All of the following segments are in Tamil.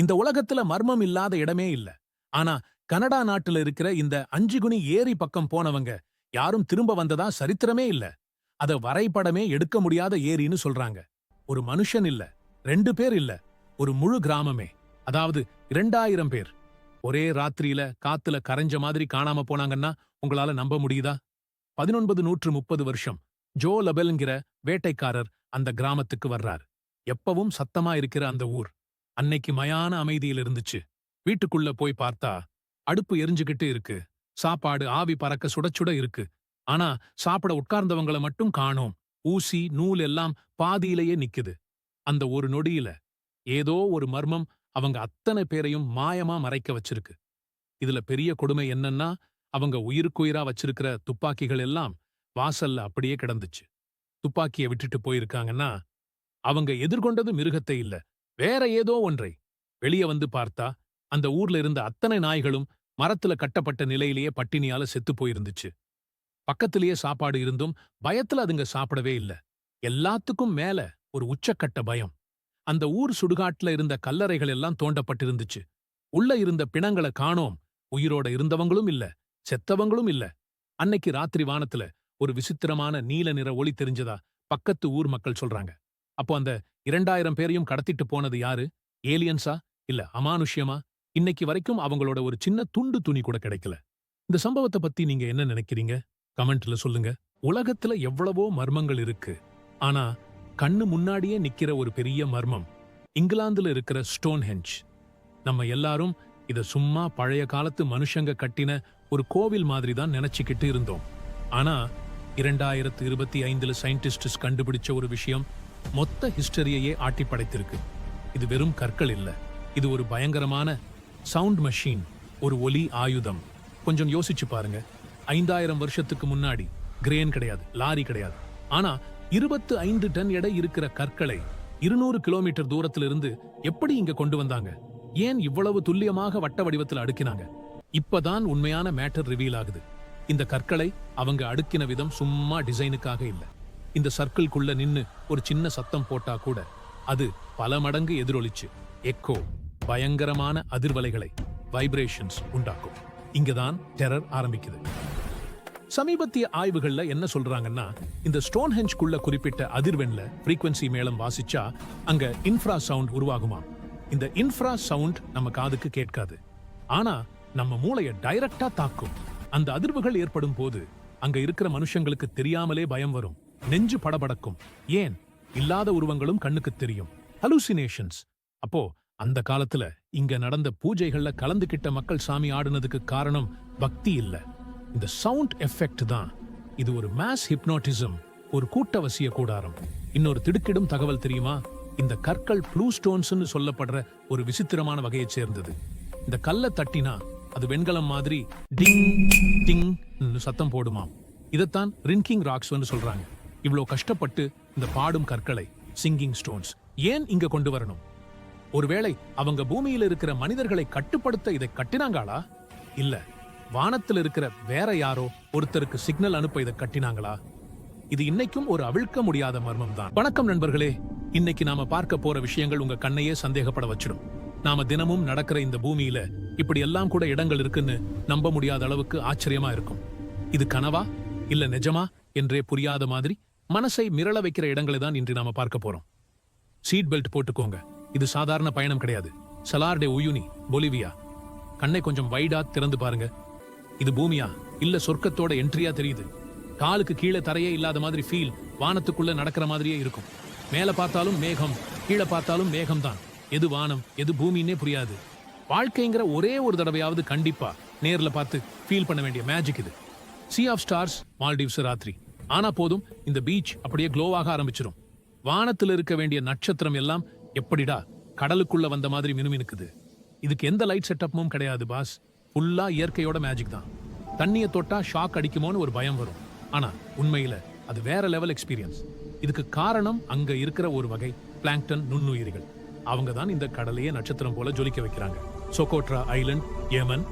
இந்த உலகத்துல மர்மம் இல்லாத இடமே இல்ல. ஆனா கனடா நாட்டுல இருக்கிற இந்த அஞ்சுகுனி ஏரி பக்கம் போனவங்க யாரும் திரும்ப வந்ததா சரித்திரமே இல்ல. அத வரைபடமே எடுக்க முடியாத ஏரின்னு சொல்றாங்க. ஒரு மனுஷன் இல்ல ரெண்டு பேர் இல்ல ஒரு முழு கிராமமே. அதாவது இரண்டாயிரம் பேர். ஒரே ராத்திரியில காத்துல கரைஞ்ச மாதிரி காணாம போனாங்கன்னா உங்களால நம்ப முடியுதா? பதினொன்பது நூற்று முப்பது வருஷம் ஜோ லபெல்ங்கிற வேட்டைக்காரர் அந்த கிராமத்துக்கு வர்றார். எப்பவும் சத்தமா இருக்கிற அந்த ஊர். அன்னைக்கு மயான அமைதியில் இருந்துச்சு வீட்டுக்குள்ள போய் பார்த்தா அடுப்பு எரிஞ்சுகிட்டு இருக்கு. சாப்பாடு ஆவி பறக்க சுடச்சுட இருக்கு. ஆனா சாப்பிட உட்கார்ந்தவங்கள மட்டும் காணோம். ஊசி நூல் எல்லாம் பாதியிலேயே நிக்குது. அந்த ஒரு நொடியில ஏதோ ஒரு மர்மம் அவங்க அத்தனை பேரையும் மாயமா மறைக்க வச்சிருக்கு. இதுல பெரிய கொடுமை என்னன்னா அவங்க உயிருக்குயிரா வச்சிருக்கிற துப்பாக்கிகள் எல்லாம் வாசல்ல அப்படியே கிடந்துச்சு. துப்பாக்கிய விட்டுட்டு போயிருக்காங்கன்னா அவங்க எதிர்கொண்டது மிருகத்தை இல்ல. வேற ஏதோ ஒன்றை. வெளிய வந்து பார்த்தா அந்த ஊர்ல இருந்த அத்தனை நாய்களும் மரத்துல கட்டப்பட்ட நிலையிலேயே பட்டினியால செத்து போயிருந்துச்சு. பக்கத்திலேயே சாப்பாடு இருந்தும் பயத்துல அதுங்க சாப்பிடவே இல்ல. எல்லாத்துக்கும் மேல ஒரு உச்சக்கட்ட பயம். அந்த ஊர் சுடுகாட்டுல இருந்த கல்லறைகள் எல்லாம் தோண்டப்பட்டிருந்துச்சு. உள்ள இருந்த பிணங்களை காணோம். உயிரோட இருந்தவங்களும் இல்ல செத்தவங்களும் இல்ல. அன்னைக்கு ராத்திரி வானத்துல ஒரு விசித்திரமான நீல நிற ஒளி தெரிஞ்சதா பக்கத்து ஊர் மக்கள் சொல்றாங்க. அப்போ அந்த இரண்டாயிரம் பேரையும் கடத்திட்டு போனது யாரு? ஏலியன்ஸா? இல்ல அமானுஷ்யமா? இன்னைக்கு வரைக்கும் அவங்களோட ஒரு சின்ன துண்டு துணி கூட கிடைக்கல. இந்த சம்பவத்தை பத்தி நீங்க என்ன நினைக்கிறீங்க? கமெண்ட்ல சொல்லுங்க. உலகத்துல எவ்வளவோ மர்மங்கள் இருக்கு. ஆனா கண்ணு முன்னாடியே நிக்கிற ஒரு பெரிய மர்மம் இங்கிலாந்துல இருக்கிற ஸ்டோன் ஹெஞ்ச் நம்ம எல்லாரும் இத சும்மா பழைய காலத்து மனுஷங்க கட்டின ஒரு கோவில் மாதிரி தான் நினைச்சுக்கிட்டு இருந்தோம். ஆனா இரண்டாயிரத்து இருபத்தி ஐந்துல சயின்டிஸ்ட் கண்டுபிடிச்ச ஒரு விஷயம் மொத்த ஹிஸ்டரியையே ஆட்டி படைத்திருக்கு. இது வெறும் கற்கள் இல்ல. இது ஒரு பயங்கரமான சவுண்ட் மெஷின் ஒரு ஒலி ஆயுதம். கொஞ்சம் யோசிச்சு பாருங்க. ஐந்தாயிரம் வருஷத்துக்கு முன்னாடி கிரேன் கிடையாது லாரி கிடையாது. ஆனா இருபத்து ஐந்து டன் எடை இருக்கிற கற்களை இருநூறு கிலோமீட்டர் தூரத்திலிருந்து எப்படி இங்க கொண்டு வந்தாங்க? ஏன் இவ்வளவு துல்லியமாக வட்ட வடிவத்தில் அடுக்கினாங்க? இப்பதான் உண்மையான மேட்டர் ரிவீல் ஆகுது. இந்த கற்களை அவங்க அடுக்கின விதம் சும்மா டிசைனுக்காக இல்லை. இந்த சர்க்கிள்குள்ள நின்னு ஒரு சின்ன சத்தம் போட்டா கூட அது பல மடங்கு எதிரொலிச்சு. எக்கோ பயங்கரமான அதிர்வலைகளை வைப்ரேஷன்ஸ் உண்டாக்கும். இங்கதான் டெரர் ஆரம்பிக்குது. சமீபத்திய ஆய்வுகள்ல என்ன சொல்றாங்கன்னா இந்த ஸ்டோன் ஹெஞ்ச்குள்ள குறிப்பிட்ட அதிர்வெண்ல ஃப்ரீக்வன்சி மேளம் வாசிச்சா அங்க இன்ஃப்ரா சவுண்ட் உருவாகுமா? இந்த இன்ஃப்ரா சவுண்ட் நம்ம காதுக்கு கேட்காது. ஆனா நம்ம மூளையை டைரக்டா தாக்கும். அந்த அதிர்வுகள் ஏற்படும் போது அங்க இருக்கிற மனுஷங்களுக்கு தெரியாமலே பயம் வரும். நெஞ்சு படபடக்கும். ஏன்? இல்லாத உருவங்களும் கண்ணுக்கு தெரியும். ஹலூசினேஷன்ஸ் அப்போ அந்த காலத்துல இங்க நடந்த பூஜைகள்ல கலந்துகிட்ட மக்கள் சாமி ஆடுனதுக்கு காரணம் பக்தி இல்ல. இந்த சவுண்ட் எஃபெக்ட் தான். இது ஒரு மாஸ் ஹிப்னோட்டிசம் ஒரு கூட்டவசிய கூடாரம். இன்னொரு திடுக்கிடும் தகவல் தெரியுமா? இந்த கற்கள் ப்ளூ ஸ்டோன்ஸ்னு சொல்லப்படுற ஒரு விசித்திரமான வகையை சேர்ந்தது. இந்த கல்லை தட்டினா அது வெண்கலம் மாதிரி டிங் டிங் சத்தம் போடுமாம். இதைத்தான் ரின்கிங் ராக்ஸ்னு சொல்றாங்க. இவ்ளோ கஷ்டப்பட்டு இந்த பாடும் கற்களை சிங்கிங் ஸ்டோன்ஸ் ஏன் இங்க கொண்டு வரணும்? ஒருவேளை அவங்க பூமியில இருக்கிற மனிதர்களை கட்டுப்படுத்த இதை கட்டினாங்களா? இல்ல வானத்துல இருக்கிற வேற யாரோ ஒருத்தருக்கு சிக்னல் அனுப்ப இதை கட்டினாங்களா? இது இன்னைக்கும் ஒரு அவிழ்க்க முடியாத மர்மம் தான். வணக்கம் நண்பர்களே இன்னைக்கு நாம பார்க்க போற விஷயங்கள் உங்க கண்ணையே சந்தேகப்பட வச்சிடும். நாம தினமும் நடக்கிற இந்த பூமியில இப்படி எல்லாம் கூட இடங்கள் இருக்குன்னு நம்ப முடியாத அளவுக்கு ஆச்சரியமா இருக்கும். இது கனவா இல்ல நிஜமா என்றே புரியாத மாதிரி மனசை மிரள வைக்கிற இடங்களை தான் இன்று நாம பார்க்க போறோம். சீட் பெல்ட் போட்டுக்கோங்க. இது சாதாரண பயணம் கிடையாது. சலார்டே உயுனி பொலிவியா கண்ணை கொஞ்சம் வைடா திறந்து பாருங்க. இது பூமியா? இல்ல சொர்க்கத்தோட என்ட்ரியா தெரியுது. காலுக்கு கீழே தரையே இல்லாத மாதிரி ஃபீல் வானத்துக்குள்ள நடக்கிற மாதிரியே இருக்கும். மேல பார்த்தாலும் மேகம் கீழே பார்த்தாலும் மேகம் தான் எது வானம் எது பூமின்னே புரியாது. வாழ்க்கைங்கிற ஒரே ஒரு தடவையாவது கண்டிப்பா நேர்ல பார்த்து ஃபீல் பண்ண வேண்டிய மேஜிக் இது. சி ஆஃப் ஸ்டார்ஸ் மால்டீவ்ஸ் ராத்திரி. ஆனா போதும் இந்த பீச் அப்படியே க்ளோவாக ஆரம்பிச்சிடும் வானத்துல இருக்க வேண்டிய நட்சத்திரம் எல்லாம் எப்படிடா கடலுக்குள்ள வந்த மாதிரி மினுமினுக்குது. இதுக்கு எந்த லைட் செட்டப்பும் கிடையாது பாஸ் ஃபுல்லா இயற்கையோட மேஜிக் தான். தண்ணியை தொட்டா ஷாக் அடிக்குமோன்னு ஒரு பயம் வரும். ஆனா உண்மையில அது வேற லெவல் எக்ஸ்பீரியன்ஸ் இதுக்கு காரணம் அங்க இருக்கிற ஒரு வகை பிளாங்டன் நுண்ணுயிரிகள். அவங்க தான் இந்த கடலையே நட்சத்திரம் போல ஜொலிக்க வைக்கிறாங்க. Socotra island Yemen.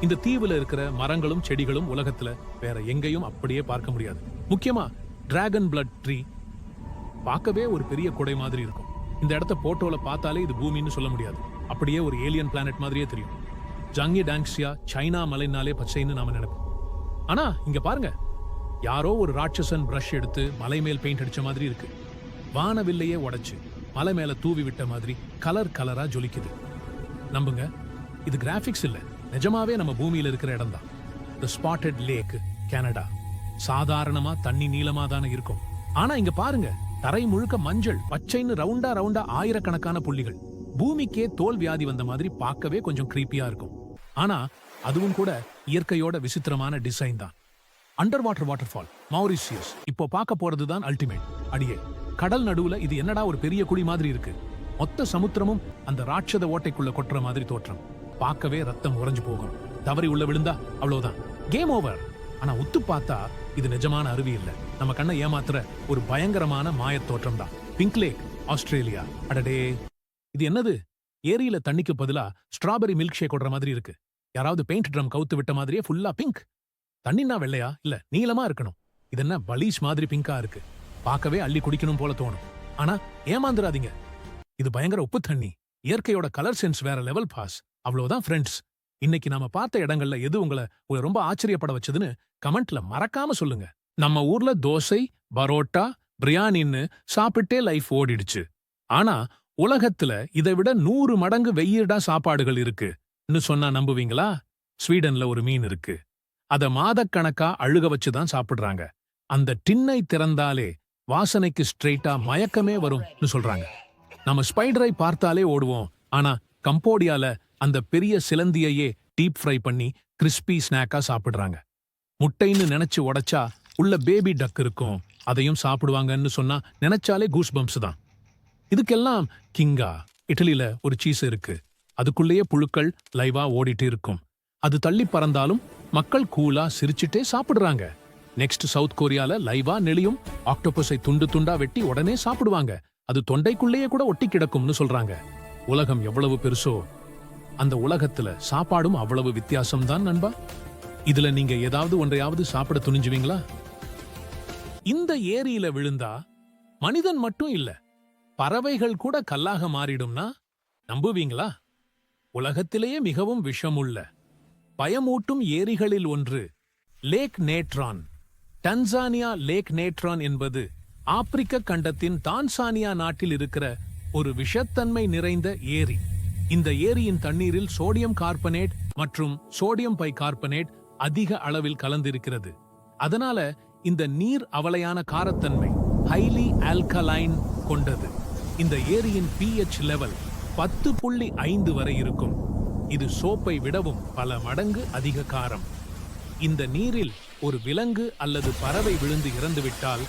இந்த தீவுல இருக்கிற மரங்களும் செடிகளும் உலகத்துல வேற எங்கேயும் அப்படியே பார்க்க முடியாது. முக்கியமா டிராகன் பிளட் ட்ரீ பார்க்கவே ஒரு பெரிய குடை மாதிரி இருக்கும். இந்த இடத்த போட்டோல பார்த்தாலே இது பூமின்னு சொல்ல முடியாது. அப்படியே ஒரு ஏலியன் பிளானட் மாதிரியே தெரியும். ஜங்கி டாங்ஸியா சைனா மலைனாலே பச்சைன்னு நாம நினைப்போம். ஆனா இங்க பாருங்க. யாரோ ஒரு ராட்சசன் பிரஷ் எடுத்து மலை மேல் பெயிண்ட் அடிச்ச மாதிரி இருக்கு. வானவில்லையே உடைச்சு மலை மேல தூவி விட்ட மாதிரி கலர் கலரா ஜொலிக்குது. நம்புங்க இது கிராஃபிக்ஸ் இல்ல. நிஜமாவே நம்ம பூமியில இருக்கிற இடம் தான் த ஸ்பாட்டட் லேக் கனடா சாதாரணமா தண்ணி நீளமா தானே இருக்கும். ஆனா இங்க பாருங்க தரை முழுக்க மஞ்சள் பச்சைன்னு ரவுண்டா ரவுண்டா ஆயிரக்கணக்கான புள்ளிகள். பூமிக்கே தோல் வியாதி வந்த மாதிரி பார்க்கவே கொஞ்சம் கிரீப்பியா இருக்கும். ஆனா அதுவும் கூட இயற்கையோட விசித்திரமான டிசைன் தான். Under water waterfall Mauritius இப்போ பார்க்க போறது தான் அல்டிமேட் அடியே கடல் நடுவுல இது என்னடா ஒரு பெரிய குழி மாதிரி இருக்கு? மொத்த சமுத்திரமும் அந்த ராட்சத ஓட்டைக்குள்ள கொட்டுற மாதிரி தோற்றம். பார்க்கவே ரத்தம் உறைஞ்சு போகும். தவறி உள்ள விழுந்தா அவ்வளவுதான். கேம் ஓவர் ஆனா உத்து பார்த்தா இது நிஜமான அருவி இல்ல. நம்ம கண்ணை ஏமாத்துற ஒரு பயங்கரமான மாயத் தோற்றம் தான் பிங்க் லேக் ஆஸ்திரேலியா அடடே. இது என்னது? ஏரியில தண்ணிக்கு பதிலா ஸ்ட்ராபெரி மில்க் ஷேக் ஓடுற மாதிரி இருக்கு. யாராவது பெயிண்ட் ட்ரம் கவுத்து விட்ட மாதிரியே ஃபுல்லா பிங்க் தண்ணின்னா வெள்ளையா? இல்ல நீளமா இருக்கணும். இது என்ன பலீஷ் மாதிரி பிங்கா இருக்கு. பார்க்கவே அள்ளி குடிக்கணும் போல தோணும். ஆனா ஏமாந்துராதீங்க இது பயங்கர உப்பு தண்ணி. இயற்கையோட கலர் சென்ஸ் வேற லெவல் பாஸ் அவ்வளவுதான் ஃப்ரெண்ட்ஸ் இன்னைக்கு நாம பார்த்த இடங்கள்ல எது உங்களை உங்களை ரொம்ப ஆச்சரியப்பட வச்சதுன்னு கமெண்ட்ல மறக்காம சொல்லுங்க. நம்ம ஊர்ல தோசை பரோட்டா பிரியாணின்னு சாப்பிட்டே லைஃப் ஓடிடுச்சு. ஆனா உலகத்துல இதை விட நூறு மடங்கு வெயிடா சாப்பாடுகள் இருக்குன்னு சொன்னா நம்புவீங்களா? ஸ்வீடன்ல ஒரு மீன் இருக்கு. அத மாதக்கணக்கா அழுக வச்சு தான் சாப்பிடுறாங்க. அந்த டின்னை திறந்தாலே வாசனைக்கு ஸ்ட்ரெயிட்டா மயக்கமே வரும்னு சொல்றாங்க. நம்ம ஸ்பைடரை பார்த்தாலே ஓடுவோம். ஆனா கம்போடியால அந்த பெரிய சிலந்தியையே டீப் ஃப்ரை பண்ணி கிறிஸ்பி ஸ்நாக்கா சாப்பிடுறாங்க. முட்டைன்னு நினைச்சு உடைச்சா உள்ள பேபி டக் இருக்கும். அதையும் சாப்பிடுவாங்கன்னு சொன்னா நினைச்சாலே கூஸ் பம்ப்ஸ் தான். இதுக்கெல்லாம் கிங்கா இட்டலியில ஒரு சீஸ் இருக்கு. அதுக்குள்ளேயே புழுக்கள் லைவா ஓடிட்டு இருக்கும். அது தள்ளி பறந்தாலும் மக்கள் கூலா சிரிச்சுட்டே சாப்பிடுறாங்க. நெக்ஸ்ட் சவுத் கொரியால லைவா நெளியும் ஆக்டோபஸை துண்டு துண்டா வெட்டி உடனே சாப்பிடுவாங்க. அது தொண்டைக்குள்ளேயே கூட ஒட்டி கிடக்கும்னு சொல்றாங்க. உலகம் எவ்வளவு பெருசோ அந்த உலகத்துல சாப்பாடும் அவ்வளவு வித்தியாசம் தான் நண்பா? இதுல நீங்க ஏதாவது ஒன்றையாவது சாப்பிட துணிஞ்சுவீங்களா? இந்த ஏரியில விழுந்தா மனிதன் மட்டும் இல்ல பறவைகள் கூட கல்லாக மாறிடும்னா நம்புவீங்களா? உலகத்திலேயே மிகவும் விஷமுள்ள பயமூட்டும் ஏரிகளில் ஒன்று lake Natron. Tanzania lake Natron என்பது ஆப்பிரிக்க கண்டத்தின் தான்சானியா நாட்டில் இருக்கிற ஒரு விஷத்தன்மை நிறைந்த ஏரி. இந்த ஏரியின் தண்ணீரில் சோடியம் கார்பனேட் மற்றும் சோடியம் பை கார்பனேட் அதிக அளவில் கலந்திருக்கிறது. அதனால இந்த நீர் அவலையான காரத்தன்மை ஹைலி ஆல்கலைன் கொண்டது. இந்த ஏரியின் pH லெவல் பத்து புள்ளி ஐந்து வரை இருக்கும். இது சோப்பை விடவும் பல மடங்கு அதிக காரம். இந்த நீரில் ஒரு விலங்கு அல்லது பறவை விழுந்து இறந்துவிட்டால்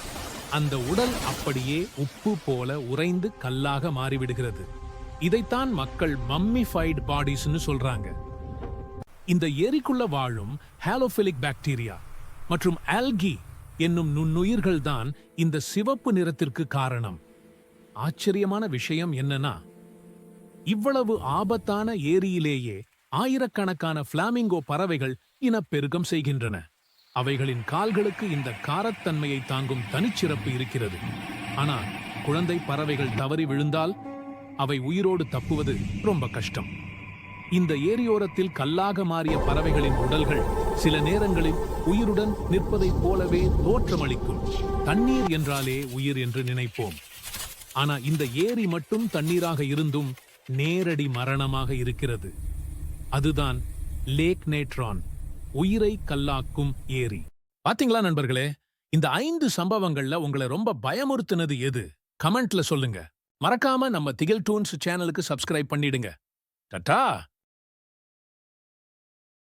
அந்த உடல் அப்படியே உப்பு போல உறைந்து கல்லாக மாறிவிடுகிறது. இதைத்தான் மக்கள் மம்மிஃபைடு பாடிஸ்னு சொல்றாங்க. இந்த ஏரிக்குள்ள வாழும் ஹாலோஃபிலிக் பாக்டீரியா மற்றும் ஆல்கி என்னும் நுண்ணுயிர்கள் தான் இந்த சிவப்பு நிறத்திற்கு காரணம். ஆச்சரியமான விஷயம் என்னன்னா இவ்வளவு ஆபத்தான ஏரியிலேயே ஆயிரக்கணக்கான பிளாமிங்கோ பறவைகள் இனப்பெருக்கம் செய்கின்றன. அவைகளின் கால்களுக்கு இந்த காரத்தன்மையை தாங்கும் தனிச்சிறப்பு இருக்கிறது. ஆனால் குழந்தை பறவைகள் தவறி விழுந்தால் அவை உயிரோடு தப்புவது ரொம்ப கஷ்டம். இந்த ஏரியோரத்தில் கல்லாக மாறிய பறவைகளின் உடல்கள் சில நேரங்களில் உயிருடன் நிற்பதைப் போலவே தோற்றமளிக்கும். தண்ணீர் என்றாலே உயிர் என்று நினைப்போம். ஆனா இந்த ஏரி மட்டும் தண்ணீராக இருந்தும் நேரடி மரணமாக இருக்கிறது. அதுதான் லேக் நேட்ரான் உயிரை கல்லாக்கும் ஏரி. பாத்தீங்களா நண்பர்களே? இந்த ஐந்து சம்பவங்கள்ல உங்களை ரொம்ப பயமுறுத்தினது எது? கமெண்ட்ல சொல்லுங்க. மறக்காம நம்ம திகில் டூன்ஸ் சேனலுக்கு சப்ஸ்கிரைப் பண்ணிடுங்க. டட்டா!